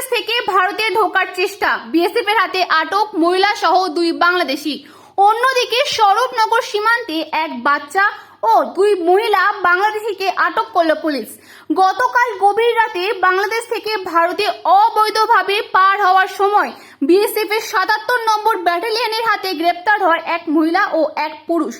বাংলাদেশ থেকে ভারতে ঢোকার চেষ্টা। বিএসএফ এর হাতে আটক মহিলা সহ দুই বাংলাদেশি। অন্যদিকে স্বরূপনগর সীমান্তে এক বাচ্চা ও দুই মহিলা বাংলাদেশিকে আটক করল পুলিশ। গতকাল গভীর রাতে বাংলাদেশ থেকে ভারতে অবৈধভাবে পার হওয়ার সময় বিএসএফ এর সাতাত্তর নম্বর ব্যাটালিয়নের হাতে গ্রেপ্তার হয় এক মহিলা ও এক পুরুষ।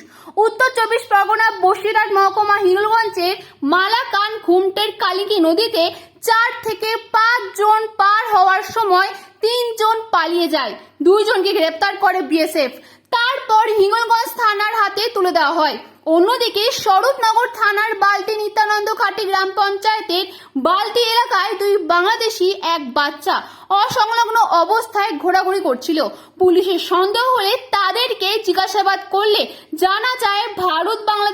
উত্তর চব্বিশ পরগনা বসিরহাট মহকুমা হিঙ্গলগঞ্জের মালাকান ঘুমটের কালিকি নদীতে চার থেকে পাঁচ জন পার হওয়ার সময় তিনজন পালিয়ে যায়। দুইজনকে গ্রেপ্তার করে বিএসএফ। তারপর হিঙ্গলগঞ্জ থানার হাতে তুলে দেওয়া হয়। অন্যদিকে স্বরূপনগর থানার বালতি নিত্যানন্দ ঘাটি গ্রাম পঞ্চায়েতের বালতি এলাকায় দুই বাংলাদেশি, এক বাচ্চা, অসংলগ্ন অবস্থায় ঘোরাঘুরি করছিল। পুলিশের সন্দেহ হলে তাদেরকে জিজ্ঞাসাবাদ করলে জানা যায়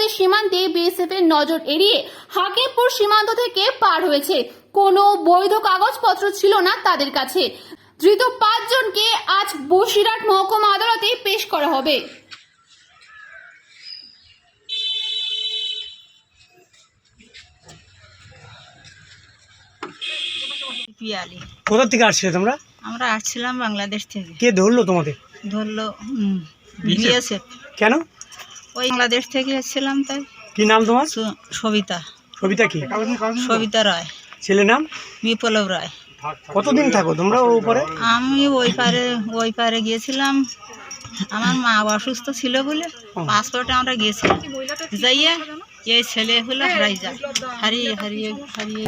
বাংলাদেশ সীমান্তে বিএসএফ এর নজর এড়িয়ে হাকিমপুর সীমান্ত থেকে পার হয়েছে। কোনো বৈধ কাগজপত্র ছিল না তাদের কাছে। ধৃত পাঁচজনকে আজ বসিরহাট মহকুমা আদালতে পেশ করা হবে। পিয়ালি কোথা থেকে আসছিলে তোমরা? আমরা আসছিলাম বাংলাদেশ থেকে। কে ধরলো তোমাদের ধরলো বিএসএফ। কেন? ওই বাংলাদেশ থেকে এসেছিলাম তাই। কি নাম তোমার? সবিতা। সবিতা কি? সবিতা রায়। ছেলের নাম? বিপ্লব রায়। কতদিন থাকো তোমরা ওর উপরে? আমি ওই পারে ওই পারে গিয়েছিলাম। আমার মা অসুস্থ ছিল বলে পাসপোর্টে আমরা গিয়েছিলাম। যাইয়ে এই ছেলে হলো হারাই যায় হারিয়ে হারিয়ে হারিয়ে।